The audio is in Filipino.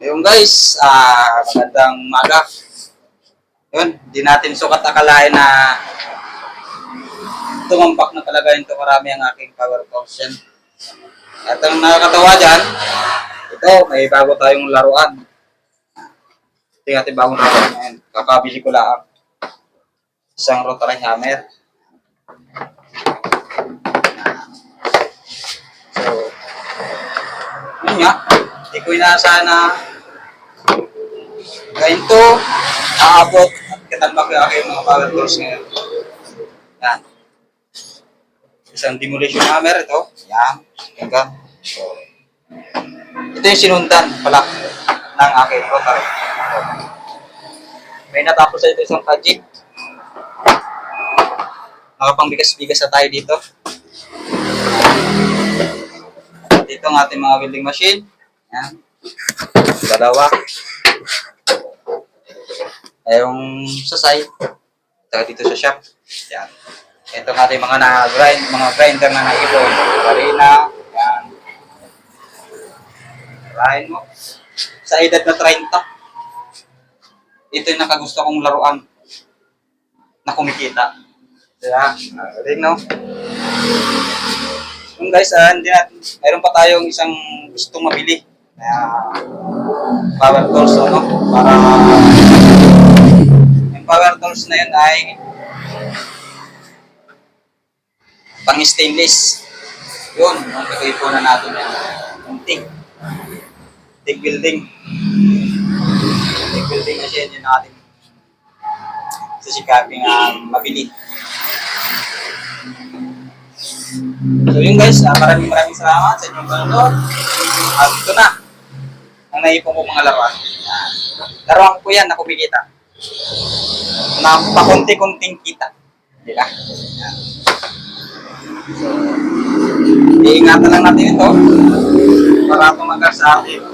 Yung guys, ah magandang maga. Yun, di natin sukat akalain na tumampak na talaga ito karami ang aking power potion. At ang nakakatawa dyan, ito, may bago tayong laruan. Ito yung ating bagong laruan ngayon. Kakabili ko lang. Isang rotary hammer. So, yun nga, hindi ko inaasahan na ganito, aabot at katambak yung aking mga tools ngayon. Yan. Isang demolition hammer ito. Yan. Hanggang. Ito yung sinundan pala ng aking rotary. May natapos sa ito isang project. Nakapangbigas-bigas na tayo dito. Dito ang ating mga welding machine. Yan. Dalawa. Ay, yung sa side. Saka dito sa shop. Yan. Ito ang ating mga na-grind, mga grinder na naipon. Farina. Yan. Rahin mo. Sa edad na 30. Ito yung nakagusto kong laruan na kumikita. Diba? Galing, no? Yung guys, ah, hindi natin, mayroon pa tayong isang gustong mabili. Kaya, power tools, ano? Para, yung power tools na yun ay pang stainless. Yun, ang kaipunan natin yan. Yung TIG. TIG building. TIG building machine yun natin sisikaping uh, mabili. So yun guys, ah, maraming maraming salamat sa inyong panonood. At ito na, ang naipon ko mga laruan. Laruan ko yan na kumikita. Na pakunti-kunting kita. Di ba? So, iingatan lang natin ito para tumagal sa ating